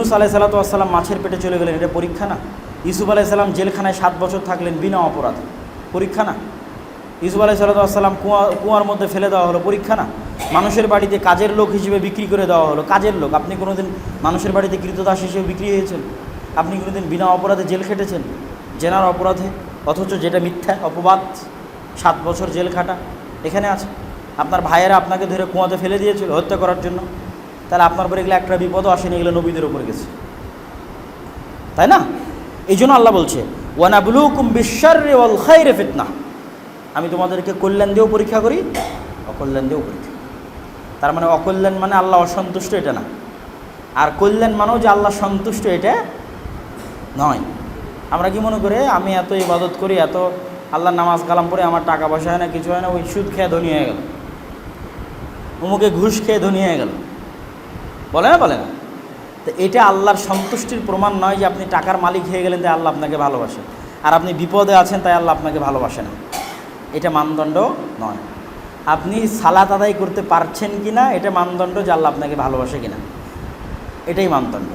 ইউনুস আলাহ সাল্লাতাম মাছের পেটে চলে গেলেন, এটা পরীক্ষা না? ইউসুফ আলাহ সাল্লাম জেলখানায় সাত বছর থাকলেন বিনা অপরাধে। পরীক্ষা না? ইউসুফ আলাহ সাল্লাতাম কুয়া, কুয়ার মধ্যে ফেলে দেওয়া হলো, পরীক্ষা না? মানুষের বাড়িতে কাজের লোক হিসেবে বিক্রি করে দেওয়া হলো, কাজের লোক। আপনি কোনোদিন মানুষের বাড়িতে কৃতদাস হিসেবে বিক্রি হয়েছেন? আপনি কোনোদিন বিনা অপরাধে জেল খেটেছেন? জেনার অপরাধে, অথচ যেটা মিথ্যা, অপবাদ, সাত বছর জেল খাটা, এখানে আছে। আপনার ভাইয়েরা আপনাকে ধরে কুয়াতে ফেলে দিয়েছিল হত্যা করার জন্য। তাহলে আপনার উপরে এগুলো একটা বিপদও আসেনি, এগুলো নবীদের উপর গেছে। তাই না? এই জন্য আল্লাহ বলছে, ওয়ানাবলুকুম বিশ্বার ফিতনা। আমি তোমাদেরকে কল্যাণ দিয়েও পরীক্ষা করি, অকল্যাণ দিয়েও পরীক্ষা তার মানে অকল্যাণ মানে আল্লাহ অসন্তুষ্ট, এটা না। আর কল্যাণ মানেও যে আল্লাহ সন্তুষ্ট, এটা নয়। আমরা কি মনে করে, আমি এত ইবাদত করি, এত আল্লাহ নামাজ কালাম পড়ে আমার টাকা পয়সা হয় না, কিছু হয় না, ওই সুদ খেয়ে ধনী হয়ে গেল। অমুকে ঘুষ খেয়ে ধনী হয়ে গেল। বলে না বলে না? তো এটা আল্লাহর সন্তুষ্টির প্রমাণ নয় যে আপনি টাকার মালিক হয়ে গেলেন, তাই আল্লাহ আপনাকে ভালোবাসে। আর আপনি বিপদে আছেন, তাই আল্লাহ আপনাকে ভালোবাসে না। এটা মানদণ্ড নয়। আপনি সালাত আদায় করতে পারছেন কি না এটা মানদণ্ড যে আল্লাহ আপনাকে ভালোবাসে কি না এটাই মানদণ্ড।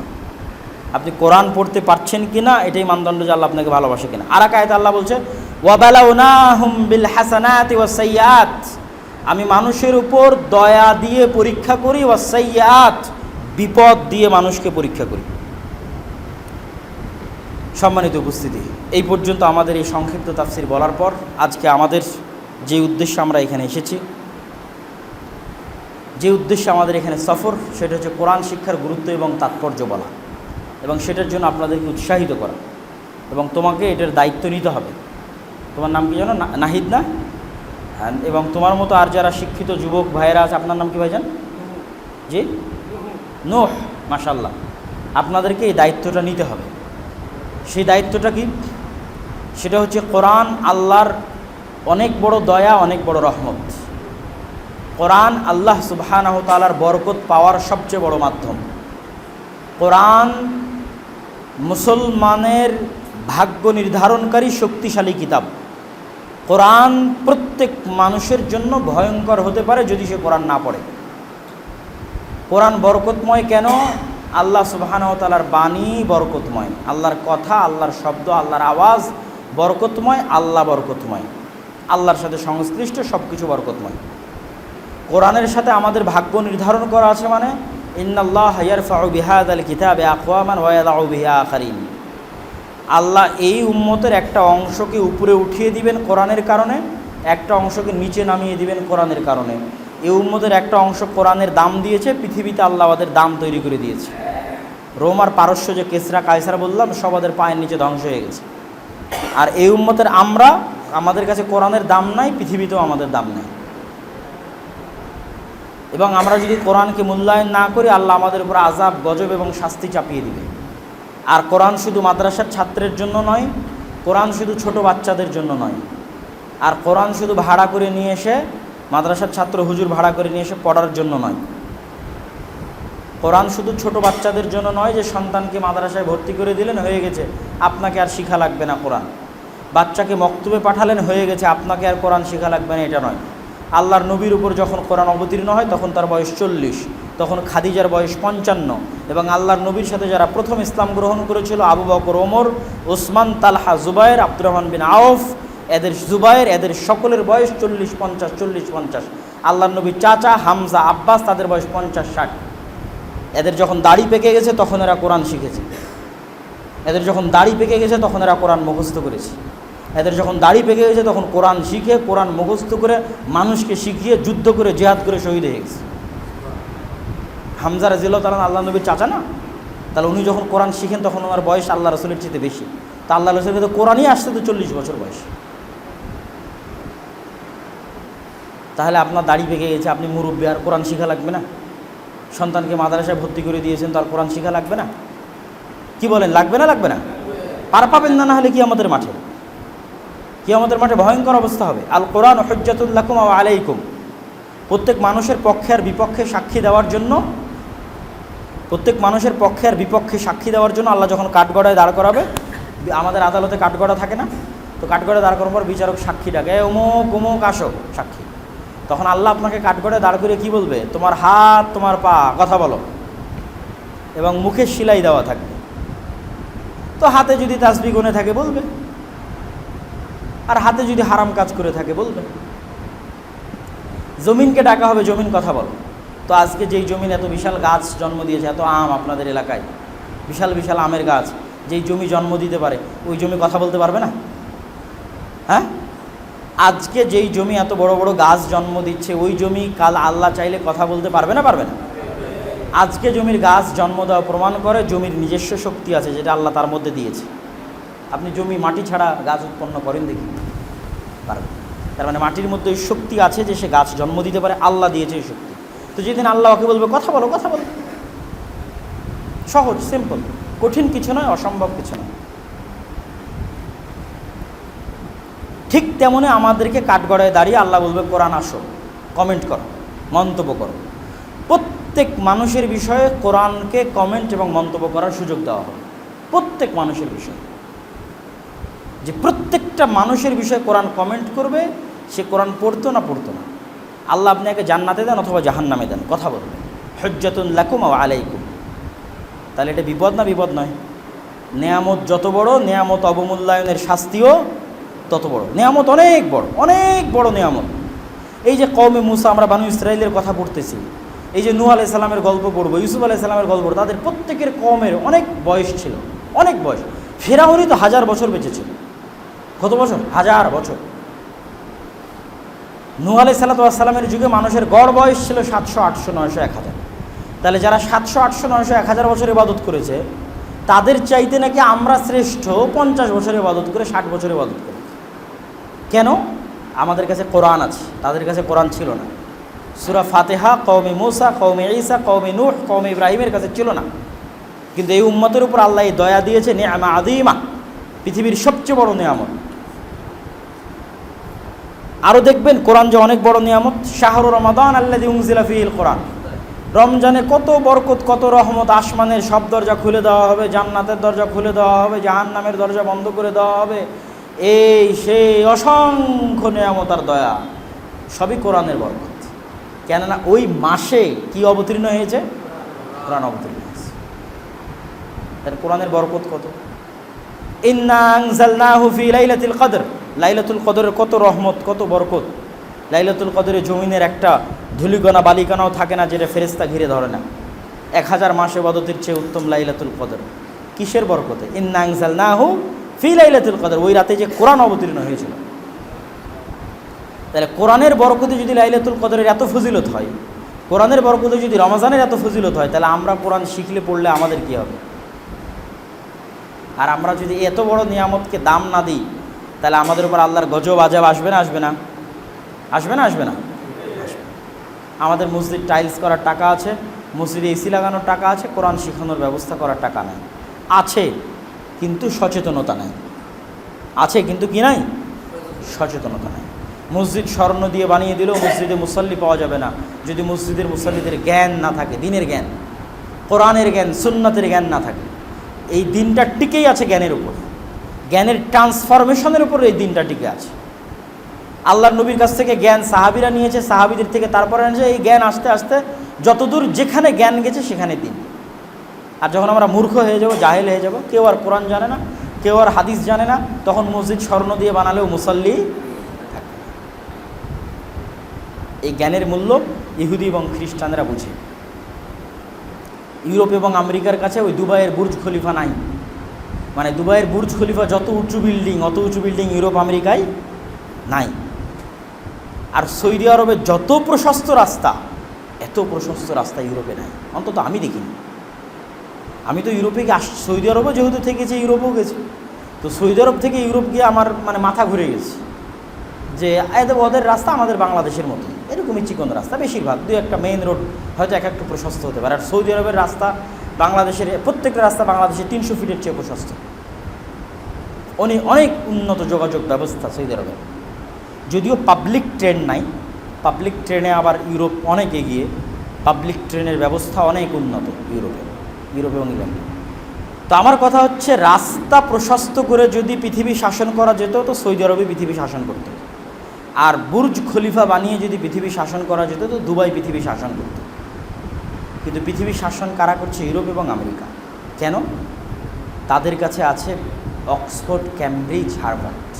আপনি কোরআন পড়তে পারছেন কি না এটাই মানদণ্ড যে আল্লাহ আপনাকে ভালোবাসে কিনা। আর কায়তে আল্লাহ বলছে বিল ওয়াসাইয়াত আমি মানুষের উপর দয়া দিয়ে পরীক্ষা করি ওয়াসাইয়াত বিপদ দিয়ে মানুষকে পরীক্ষা করি। সম্মানিত উপস্থিতি এই পর্যন্ত আমাদের এই সংক্ষিপ্ত তাফসির বলার পর আজকে আমাদের যে উদ্দেশ্যে আমরা এখানে এসেছি যে উদ্দেশ্যে আমাদের এখানে সফর সেটা হচ্ছে কোরআন শিক্ষার গুরুত্ব এবং তাৎপর্য বলা এবং সেটার জন্য আপনাদেরকে উৎসাহিত করা এবং তোমাকে এটার দায়িত্ব নিতে হবে। তোমার নাম কি জানো? নাহিদ না? হ্যাঁ, এবং তোমার মতো আর যারা শিক্ষিত যুবক ভাইয়েরা আছে আপনার নাম কি ভাইজান? জি? নোহ মাশাল্লাহ আপনাদেরকে এই দায়িত্বটা নিতে হবে। সেই দায়িত্বটা কি? সেটা হচ্ছে কোরআন আল্লাহর অনেক বড় দয়া, অনেক বড় রহমত। কোরআন আল্লাহ সুবহানাহু তাআলার বরকত পাওয়ার সবচেয়ে বড় মাধ্যম। কোরআন মুসলমানের ভাগ্য নির্ধারণকারী শক্তিশালী কিতাব। কোরআন প্রত্যেক মানুষের জন্য ভয়ঙ্কর হতে পারে যদি সে কোরআন না পড়ে। কোরআন বরকতময় কেন? আল্লাহ সুবাহানতালার বাণী বরকতময়। আল্লাহর কথা, আল্লাহর শব্দ, আল্লাহর আওয়াজ বরকতময়, আল্লাহ বরকতময়। আল্লাহর সাথে সংশ্লিষ্ট সব কিছু বরকতময়। কোরআনের সাথে আমাদের ভাগ্য নির্ধারণ করা আছে মানে ইন্নাল্লাহ আল্লাহ এই উম্মতের একটা অংশকে উপরে উঠিয়ে দিবেন কোরআনের কারণে, একটা অংশকে নিচে নামিয়ে দিবেন কোরআনের কারণে। এই উম্মতের একটা অংশ কোরআনের দাম দিয়েছে, পৃথিবীতে আল্লাহ ওদের দাম তৈরি করে দিয়েছে। রোম আর পারস্য যে কেসরা কায়সারা বললাম, সব ওদের পায়ের নিচে ধ্বংস হয়ে গেছে। আর এই উম্মতের আমরা, আমাদের কাছে কোরআনের দাম নাই, পৃথিবীতেও আমাদের দাম নেই। এবং আমরা যদি কোরআনকে মূল্যায়ন না করি, আল্লাহ আমাদের উপর আজাব গজব এবং শাস্তি চাপিয়ে দিবে। আর কোরআন শুধু মাদ্রাসার ছাত্রের জন্য নয়, কোরআন শুধু ছোট বাচ্চাদের জন্য নয়। আর কোরআন শুধু ভাড়া করে নিয়ে এসে মাদ্রাসার ছাত্র হুজুর ভাড়া করে নিয়ে এসে পড়ার জন্য নয়। কোরআন শুধু ছোট বাচ্চাদের জন্য নয় যে সন্তানকে মাদ্রাসায় ভর্তি করে দিলেন, হয়ে গেছে। আপনাকে আর শিখা লাগবে না কোরআন। বাচ্চাকে মক্তবে পাঠালেন, হয়ে গেছে। আপনাকে আর কোরআন শিখা লাগবে না, এটা নয়। আল্লাহর নবীর উপর যখন কোরআন অবতীর্ণ হয়, তখন তার বয়স চল্লিশ। তখন খাদিজার বয়স পঞ্চান্ন। এবং আল্লাহর নবীর সাথে যারা প্রথম ইসলাম গ্রহণ করেছিল, আবু বকর, ওমর, ওসমান, তালহা জুবায়ের আব্দুর রহমান বিন আউফ এদের জুবায়ের এদের সকলের বয়স চল্লিশ, পঞ্চাশ চল্লিশ, পঞ্চাশ। আল্লাহর নবীর চাচা, হামজা, আব্বাস, তাদের বয়স পঞ্চাশ, ষাট। এদের যখন দাড়ি পেকে গেছে, তখন এরা কোরআন শিখেছে। এদের যখন দাড়ি পেকে গেছে, তখন এরা কোরআন মুখস্থ করেছে। এদের যখন দাড়ি পেকে গেছে, তখন কোরআন শিখে, কোরআন মুখস্থ করে মানুষকে শিখিয়ে, যুদ্ধ করে, জেহাদ করে শহীদ হয়ে গেছে। হামজা রাজিল্লাহ তালান আল্লাহ নবীর চাচা না? তাহলে উনি যখন কোরআন শিখেন, তখন ওনার বয়স আল্লাহ রসুলের চেয়ে বেশি। তা আল্লাহ রসুলের তো কোরআনই আসতে তো চল্লিশ বছর বয়স। তাহলে আপনার দাড়ি পেকে গেছে, আপনি মুরব্বী, আর কোরআন শিখা লাগবে না? সন্তানকে মাদ্রাসায় ভর্তি করে দিয়েছেন তার কোরআন শিখা লাগবে না? কি বলেন, লাগবে না লাগবে না? পার পাবেন না না হলে কি আমাদের মাঠে? কি আমাদের মাঠে ভয়ঙ্কর অবস্থা হবে। আল কোরআন হজ্জাতুল্লাকুম আলাইকুম। প্রত্যেক মানুষের পক্ষে আর বিপক্ষে সাক্ষী দেওয়ার জন্য, প্রত্যেক মানুষের পক্ষে আর বিপক্ষে সাক্ষী দেওয়ার জন্য আল্লাহ যখন কাঠগড়ায় দাঁড় করাবে, আমাদের আদালতে কাঠগড়া থাকে না? তো কাঠগড়ায় দাঁড় করার পর বিচারক সাক্ষী ডাকে, "এ অমুক অমুক আসো। সাক্ষী। তখন আল্লাহ আপনাকে কাঠগড়ায় দাঁড় করে কি বলবে? তোমার হাত, তোমার পা, কথা বলো। এবং মুখে সেলাই দেওয়া থাকবে। তো হাতে যদি তাসবি গুনে থাকে বলবে। আর হাতে যদি হারাম কাজ করে থাকে বলবে। জমিনকে ডাকা হবে, জমিন কথা বলো। তো আজকে যেই জমিন এত বিশাল গাছ জন্ম দিয়েছে, এত আম আপনাদের এলাকায়, বিশাল বিশাল আমের গাছ, যেই জমি জন্ম দিতে পারে, ওই জমি কথা বলতে পারবে না? হ্যাঁ? আজকে যেই জমি এত বড় বড় গাছ জন্ম দিচ্ছে, ওই জমি কাল আল্লাহ চাইলে কথা বলতে পারবে না পারবে না? আজকে জমির গাছ জন্ম দেওয়া প্রমাণ করে জমির নিজস্ব শক্তি আছে যেটা আল্লাহ তার মধ্যে দিয়েছে। আপনি জমি মাটি ছাড়া গাছ উৎপন্ন করেন দেখি। পারবেন তার মানে মাটির মধ্যে ওই শক্তি আছে যে সে গাছ জন্ম দিতে পারে, আল্লাহ দিয়েছে এই শক্তি। তো যেদিন আল্লাহ ওকে বলবে, কথা বলো কথা বলো। সহজ সিম্পল কঠিন কিছু নয়, অসম্ভব কিছু নয়। ঠিক তেমনি আমাদেরকে কাঠগড়ায় দাঁড়িয়ে আল্লাহ বলবে, কোরআন আসো কমেন্ট করো, মন্তব্য করো। প্রত্যেক মানুষের বিষয়ে কোরআনকে কমেন্ট এবং মন্তব্য করার সুযোগ দেওয়া হবে প্রত্যেক মানুষের বিষয়ে। যে প্রত্যেকটা মানুষের বিষয়ে কোরআন কমেন্ট করবে, সে কোরআন পড়তো না পড়তো না। আল্লাহ আপনাকে জান্নাতে দেন অথবা জাহান্নামে দেন, কথা বলবেন হজ্জাতুন লাকুম ও আলাইকুম। তাহলে এটা বিপদ না বিপদ নয়? নেয়ামত যত বড়, নেয়ামত অবমূল্যায়নের শাস্তিও তত বড়। নেয়ামত অনেক বড় অনেক বড় নেয়ামত। এই যে কৌমে মুসা, আমরা বানু ইসরায়েলের কথা পড়তেছি। এই যে নূহ আলাই সাল্লামের গল্প পড়ব, ইউসুফ আলাই সাল্লামের গল্প পড়ব, তাদের প্রত্যেকের কমের অনেক বয়স ছিল, অনেক বয়স। ফেরাউনি তো হাজার বছর বেঁচেছিল কত বছর? হাজার বছর। নূহ আলাই সাল্লামের যুগে মানুষের গড় বয়স ছিল সাতশো, আটশো, নয়শো, এক হাজার। তাহলে যারা সাতশো, আটশো, নয়শো, এক হাজার বছর ইবাদত করেছে, তাদের চাইতে নাকি আমরা শ্রেষ্ঠ পঞ্চাশ বছর ইবাদত করে ষাট বছর ইবাদত করি। কেন? আমাদের কাছে কোরআন আছে, তাদের কাছে কোরআন ছিল না। সুরা ফাতেহা কৌমে মুসা কৌমে ঈসা কৌমে নূহ কৌমে ইব্রাহিমের কাছে ছিল না। কিন্তু এই উম্মতের উপর আল্লাহ দয়া দিয়েছে, নেয়ামা আদিমা পৃথিবীর সবচেয়ে বড় নিয়ামত। আরও দেখবেন, কোরআন যে অনেক বড় নিয়ামত, শাহরু রমাদান আল্লাহ উংজিলা ফিল কোরআন। রমজানে কত বরকত, কত রহমত, আসমানের সব দরজা খুলে দেওয়া হবে, জান্নাতের দরজা খুলে দেওয়া হবে, জাহান্নামের দরজা বন্ধ করে দেওয়া হবে এই সেই অসংখ্য নিয়ামত আর দয়া, সবই কোরআনের বরকত। কেননা ওই মাসে কি অবতীর্ণ হয়েছে? কোরআন অবতীর্ণ হয়েছে। তাহলে কোরআনের বরকত কত? লাইলাতুল কদর। লাইলাতুল কদরের কত রহমত, কত বরকত। লাইলাতুল কদরে জমিনের একটা ধুলিকণা, বালিকণাও থাকে না যেটা ফেরেস্তা ঘিরে ধরে না। এক হাজার মাসে বদতির চেয়ে উত্তম লাইলাতুল কদর। কিসের বরকতে? ইন্নাংজালনাহু ফি লাইলাতুল কদর, ওই রাতে যে কোরআন অবতীর্ণ হয়েছিল। তাহলে কোরআনের বরকতে যদি লাইলাতুল কদরের এত ফজিলত হয়, কোরআনের বরকতে যদি রমজানের এত ফজিলত হয়, তাহলে আমরা কোরআন শিখলে, পড়লে আমাদের কি হবে? আর আমরা যদি এত বড় নিয়ামতকে দাম না দিই, তাহলে আমাদের উপর আল্লাহর গজব আজাব আসবে না আসবে না? আসবে না আসবে না। আমাদের মসজিদ টাইলস করার টাকা আছে, মসজিদে এসি লাগানোর টাকা আছে, কোরআন শেখানোর ব্যবস্থা করার টাকা নেই। আছে কিন্তু সচেতনতা নাই। আছে কিন্তু কি নাই? সচেতনতা নাই। মসজিদ স্বর্ণ দিয়ে বানিয়ে দিলেও মসজিদে মুসল্লি পাওয়া যাবে না। যদি মসজিদের মুসল্লিদের জ্ঞান না থাকে, দিনের জ্ঞান, কোরআনের জ্ঞান, সুন্নাতের জ্ঞান না থাকে, এই দিনটা টিকেই আছে জ্ঞানের উপর। জ্ঞানের ট্রান্সফরমেশনের উপর এই দিনটা টিকে আছে। আল্লাহর নবীর কাছ থেকে জ্ঞান সাহাবিরা নিয়েছে, সাহাবিদের থেকে তারপরে এই জ্ঞান আস্তে আস্তে যতদূর যেখানে জ্ঞান গেছে সেখানে দিন। আর যখন আমরা মূর্খ হয়ে যাব, জাহেল হয়ে যাব, কেউ আর কোরআন জানে না, কেউ আর হাদিস জানে না, তখন মসজিদ স্বর্ণ দিয়ে বানালেও মুসল্লি এই জ্ঞানের মূল্য ইহুদি এবং খ্রিস্টানরা বুঝে। ইউরোপ এবং আমেরিকার কাছে ওই দুবাইয়ের বুর্জ খলিফা নাই। মানে দুবাইয়ের বুর্জ খলিফা যত উঁচু বিল্ডিং, অত উঁচু বিল্ডিং ইউরোপ, আমেরিকায় নাই। আর সৌদি আরবের যত প্রশস্ত রাস্তা, এত প্রশস্ত রাস্তা ইউরোপে নাই। অন্তত আমি দেখিনি। আমি তো ইউরোপে গিয়ে সৌদি আরবও যেহেতু থেকেছি, ইউরোপেও গেছি। তো সৌদি আরব থেকে ইউরোপ গিয়ে আমার মানে মাথা ঘুরে গেছে যে এদের ওদের রাস্তা আমাদের বাংলাদেশের মতো এরকমই চিকন রাস্তা বেশিরভাগ, দু একটা মেইন রোড হয়তো এক একটু প্রশস্ত হতে পারে। আর সৌদি আরবের রাস্তা বাংলাদেশের প্রত্যেকটা রাস্তা বাংলাদেশের তিনশো ফিটের চেয়ে প্রশস্ত। অনেক অনেক উন্নত যোগাযোগ ব্যবস্থা সৌদি আরবে। যদিও পাবলিক ট্রেন নাই পাবলিক ট্রেনে আবার ইউরোপ অনেক এগিয়ে পাবলিক ট্রেনের ব্যবস্থা অনেক উন্নত ইউরোপে। ইউরোপ এবং ইংল্যান্ডে তো আমার কথা হচ্ছে, রাস্তা প্রশস্ত করে যদি পৃথিবী শাসন করা যেত, তো সৌদি আরবে পৃথিবী শাসন করত। আর বুর্জ খলিফা বানিয়ে যদি পৃথিবী শাসন করা যেত, তো দুবাই পৃথিবী শাসন করত। কিন্তু পৃথিবীর শাসন কারা করছে? ইউরোপ এবং আমেরিকা। কেন? তাদের কাছে আছে অক্সফোর্ড, ক্যামব্রিজ, হার্ভার্ড।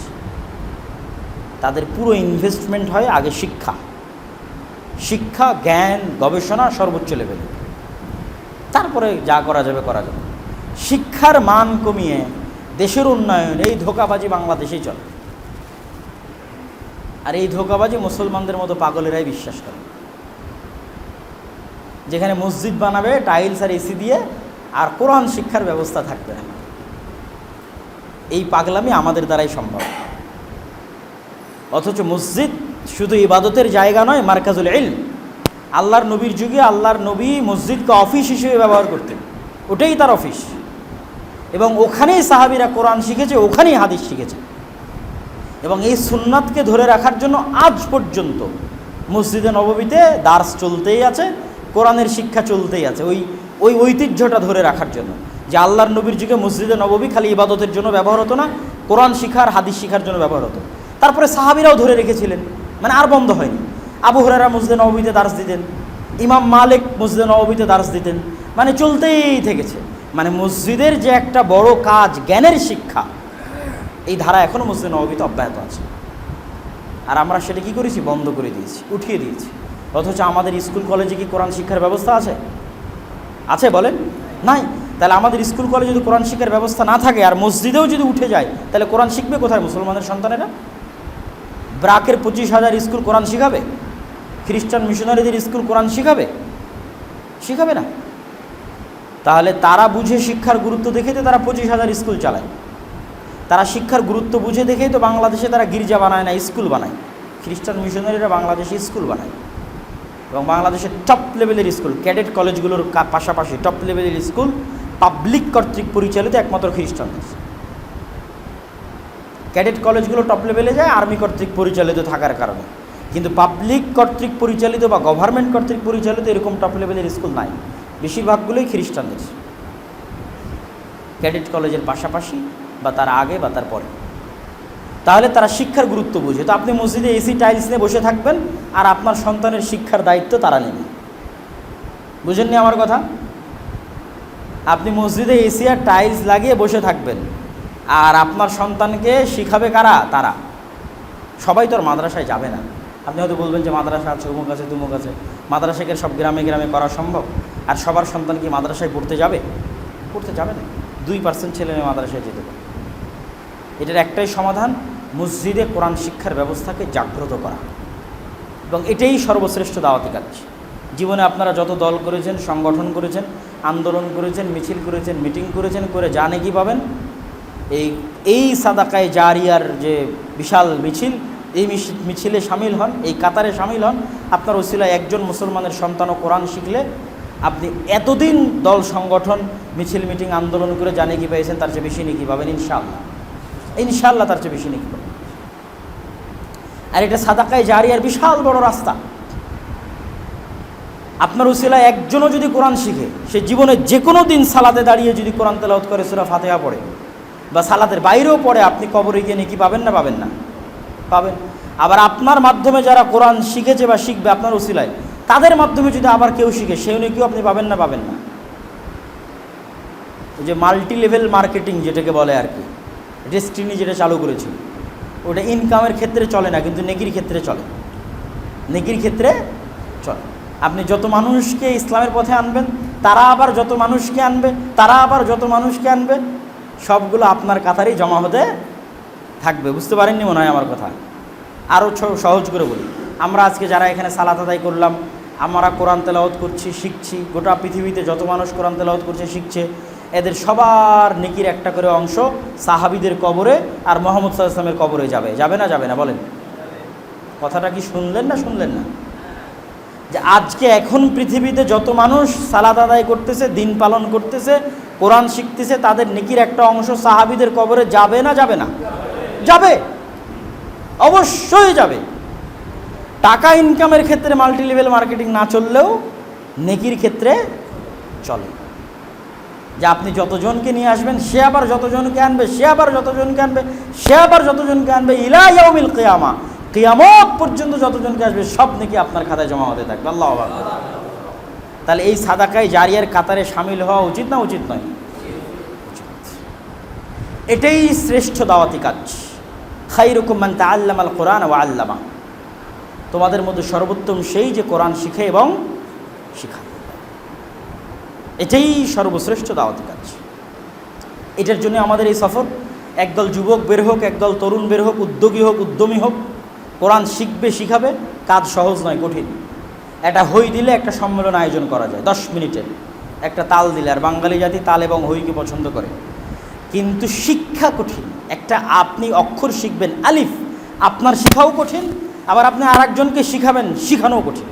তাদের পুরো ইনভেস্টমেন্ট হয় আগে শিক্ষা। শিক্ষা, জ্ঞান, গবেষণা সর্বোচ্চ লেভেলে তারপরে যা করা যাবে করা যাবে। শিক্ষার মান কমিয়ে দেশের উন্নয়ন, এই ধোকাবাজি বাংলাদেশেই চলে। আর এই ধোকাবাজি মুসলমানদের মতো পাগলেরাই বিশ্বাস করে। যেখানে মসজিদ বানাবে, টাইলস আর এসি দিয়ে, আর কোরআন শিক্ষার ব্যবস্থা থাকবে না। এই পাগলামি আমাদের দ্বারাই সম্ভব। অথচ মসজিদ শুধু ইবাদতের জায়গা নয়, মার্কাজুল ইলম। আল্লাহর নবীর যুগে আল্লাহর নবী মসজিদকে অফিস হিসেবে ব্যবহার করতেন। ওটাই তার অফিস এবং ওখানেই সাহাবিরা কোরআন শিখেছে, ওখানেই হাদিস শিখেছে। এবং এই সুন্নাতকে ধরে রাখার জন্য আজ পর্যন্ত মসজিদে নববীতে দার্স চলতেই আছে, কোরআনের শিক্ষা চলতেই আছে। ওই ওই ঐতিহ্যটা ধরে রাখার জন্য। যে আল্লাহর নবীর যুগে মসজিদে নববী খালি ইবাদতের জন্য ব্যবহার হতো না, কোরআন শিখার, হাদিস শিখার জন্য ব্যবহার হতো। তারপরে সাহাবিরাও ধরে রেখেছিলেন। মানে আর বন্ধ হয়নি। আবু হরারা মসজিদে নববীতে দার্স দিতেন, ইমাম মালিক মসজিদে নববীতে দার্স দিতেন মানে চলতেই থেকেছে। মানে মসজিদের যে একটা বড় কাজ, জ্ঞানের শিক্ষা, এই ধারা এখনও মসজিদ নববীতে অব্যাহত আছে। আর আমরা সেটা কি করেছি? বন্ধ করে দিয়েছি, উঠিয়ে দিয়েছি। অথচ আমাদের স্কুল, কলেজে কি কোরআন শিক্ষার ব্যবস্থা আছে? আছে বলেন? নাই। তাহলে আমাদের স্কুল, কলেজে যদি কোরআন শিক্ষার ব্যবস্থা না থাকে, আর মসজিদেও যদি উঠে যায়, তাহলে কোরআন শিখবে কোথায় মুসলমানের সন্তানেরা? ব্রাকের পঁচিশ হাজার স্কুল কোরআন শিখাবে? খ্রিস্টান মিশনারিদের স্কুল কোরআন শিখাবে? শিখাবে না? তাহলে তারা বুঝে শিক্ষার গুরুত্ব দেখে তো তারা পঁচিশ হাজার স্কুল চালায়। তারা শিক্ষার গুরুত্ব বুঝে দেখেই তো বাংলাদেশে তারা গির্জা বানায় না, স্কুল বানায়। খ্রিস্টান মিশনারিরা বাংলাদেশে স্কুল বানায়। এবং বাংলাদেশের টপ লেভেলের স্কুল ক্যাডেট কলেজগুলোর পাশাপাশি টপ লেভেলের স্কুল পাবলিক কর্তৃক পরিচালিত একমাত্র খ্রিস্টানদের ক্যাডেট কলেজগুলো টপ লেভেলে যায় আর্মি কর্তৃক পরিচালিত থাকার কারণে। কিন্তু পাবলিক কর্তৃক পরিচালিত বা গভর্নমেন্ট কর্তৃক পরিচালিত এরকম টপ লেভেলের স্কুল নাই। বেশিরভাগগুলোই খ্রিস্টানদের। ক্যাডেট কলেজের পাশাপাশি বা তার আগে বা তার পরে। তাহলে তারা শিক্ষার গুরুত্ব বুঝে। তো আপনি মসজিদে এসি টাইলস নিয়ে বসে থাকবেন আর আপনার সন্তানের শিক্ষার দায়িত্ব তারা নেবে। বুঝেননি আমার কথা? আপনি মসজিদে এসি আর টাইলস লাগিয়ে বসে থাকবেন। আর আপনার সন্তানকে শিখাবে কারা? তারা। সবাই তো আর মাদ্রাসায় যাবে না। আপনি হয়তো বলবেন যে মাদ্রাসা আছে, অমুক আছে, তুমুক আছে। মাদ্রাসাকে সব গ্রামে গ্রামে করা সম্ভব? আর সবার সন্তান কি মাদ্রাসায় পড়তে যাবে? পড়তে যাবে না। দুই পার্সেন্ট ছেলে মেয়ে মাদ্রাসায় যেতে পারে। এটার একটাই সমাধান, মসজিদে কোরআন শিক্ষার ব্যবস্থাকে জাগ্রত করা। এবং এটাই সর্বশ্রেষ্ঠ দাওয়াতি কাজ। জীবনে আপনারা যত দল করেছেন, সংগঠন করেছেন, আন্দোলন করেছেন, মিছিল করেছেন, মিটিং করেছেন, করে জানে কি পাবেন, এই এই সাদাকায় জারিয়ার যে বিশাল মিছিল এই মিছিল- সামিল হন, এই কাতারে সামিল হন। আপনার ওসিলায় একজন মুসলমানের সন্তান ও কোরআন শিখলে আপনি এতদিন দল সংগঠন, মিছিল, মিটিং, আন্দোলন করে জানে কি পেয়েছেন তার চেয়ে বেশি নেকি পাবেন, ইনশাআল্লাহ। ইনশাআল্লাহ তার চেয়ে বেশি নেকি পাবেন। আর এটা সাদাকায় জারিয়ার বিশাল বড় রাস্তা। আপনার উসিলায় একজনও যদি কোরআন শিখে, সে জীবনে যে কোনো দিন সালাতে দাঁড়িয়ে যদি কোরআন তেলাওয়াত করে, সুরা ফাতেহা পড়ে, বা সালাতের বাইরেও পড়ে, আপনি কবরে গিয়ে নাকি পাবেন না পাবেন না। পাবেন। আবার আপনার মাধ্যমে যারা কোরআন শিখেছে বা শিখবে আপনার উসিলায় তাদের মাধ্যমে যদি আবার কেউ শিখে সেও নাকিও আপনি পাবেন না পাবেন না। যে মাল্টি লেভেল মার্কেটিং যেটাকে বলে আর কি ডেস্টিনি যেটা চালু করেছিল, ওটা ইনকামের ক্ষেত্রে চলে না, কিন্তু নেকির ক্ষেত্রে চলে। নেকির ক্ষেত্রে চলে। আপনি যত মানুষকে ইসলামের পথে আনবেন, তারা আবার যত মানুষকে আনবে, তারা আবার যত মানুষকে আনবে, সবগুলো আপনার কাতারেই জমা হতে থাকবে, বুঝতে পারেননি মনে হয় আমার কথা? আরও সহজ করে বলি। আমরা আজকে যারা এখানে সালাত আদায় করলাম, আমরা কোরআন তেলাওয়াত করছি, শিখছি, গোটা পৃথিবীতে যত মানুষ কোরআন তেলাওয়াত করছে, শিখছে, এদের সবার নেকির একটা করে অংশ সাহাবিদের কবরে আর মোহাম্মদ সাল্লাহ কবরে যাবে। যাবে না যাবে না, বলেন। কথাটা কি শুনলেন না শুনলেন না? যে আজকে এখন পৃথিবীতে যত মানুষ সালাদ আদায় করতেছে, দিন পালন করতেছে, কোরআন শিখতেছে, তাদের নেকির একটা অংশ সাহাবিদের কবরে যাবে না যাবে না? যাবে। অবশ্যই যাবে। টাকা ইনকামের ক্ষেত্রে মাল্টি লেভেল মার্কেটিং না চললেও নেকির ক্ষেত্রে চলে। যে আপনি যতজনকে নিয়ে আসবেন, সে আবার যতজনকে আনবে, সে আবার যতজনকে আনবে, সে আবার যতজনকে আনবে, ইলা ইয়াউমিল কিয়ামা। কিয়ামত পর্যন্ত যতজনকে আসবে, সব নাকি আপনার খাতায় জমা হতে থাকবে। আল্লাহ তাহলে এই সাদাকায় জারিয়ার কাতারে সামিল হওয়া উচিত না উচিত নয়? এটাই শ্রেষ্ঠ দাওয়াতি কাজ। খাই রকম মান আল্লাম আল কোরআন ও আল্লামা। তোমাদের মধ্যে সর্বোত্তম সেই যে কোরআন শিখে এবং শিখায় এটাই সর্বশ্রেষ্ঠ দাওয়াতি কাজ। এটার জন্য আমাদের এই সফর, একদল যুবক বের হোক, একদল তরুণ বের হোক, উদ্যোগী হোক, উদ্যমী হোক, কোরআন শিখবে, শিখাবে, কাজ সহজ নয়, কঠিন। একটা হই দিলে একটা সম্মেলন আয়োজন করা যায়, দশ মিনিটের। একটা তাল দিলে, আর বাঙালি জাতি তাল এবং হইকে পছন্দ করে। কিন্তু শিক্ষা কঠিন। একটা আপনি অক্ষর শিখবেন আলিফ, আপনার শিখাও কঠিন, আবার আপনি আর একজনকে শিখাবেন শিখানোও কঠিন।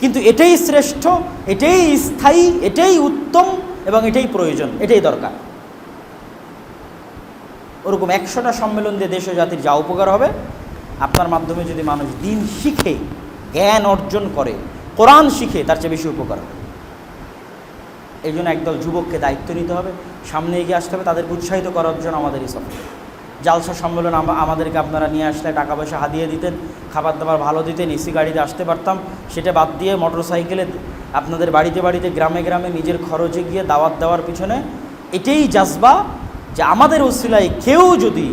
কিন্তু এটাই শ্রেষ্ঠ, এটাই স্থায়ী, এটাই উত্তম এবং এটাই প্রয়োজন, এটাই দরকার। ওরকম একশোটা সম্মেলন দিয়ে দেশ জাতির যা উপকার হবে, আপনার মাধ্যমে যদি মানুষ দিন শিখে, জ্ঞান অর্জন করে, কোরআন শিখে, তার চেয়ে বেশি উপকার হবে। এই জন্য একদল যুবককে দায়িত্ব নিতে হবে, সামনে এগিয়ে আসতে হবে, তাদেরকে উৎসাহিত করার জন্য আমাদের এই সফর। জালসা সম্মেলন আমাদেরকে আপনারা নিয়ে আসলে টাকা পয়সা হাতিয়ে দিতেন, খাবার দাবার ভালো দিতেন, এসি গাড়িতে আসতে পারতাম, সেটা বাদ দিয়ে মোটর সাইকেলে আপনাদের বাড়িতে বাড়িতে, গ্রামে গ্রামে নিজের খরচে গিয়ে দাওয়াত দেওয়ার পিছনে এটাই জাজবা যে আমাদের ওসিলায় কেউ যদি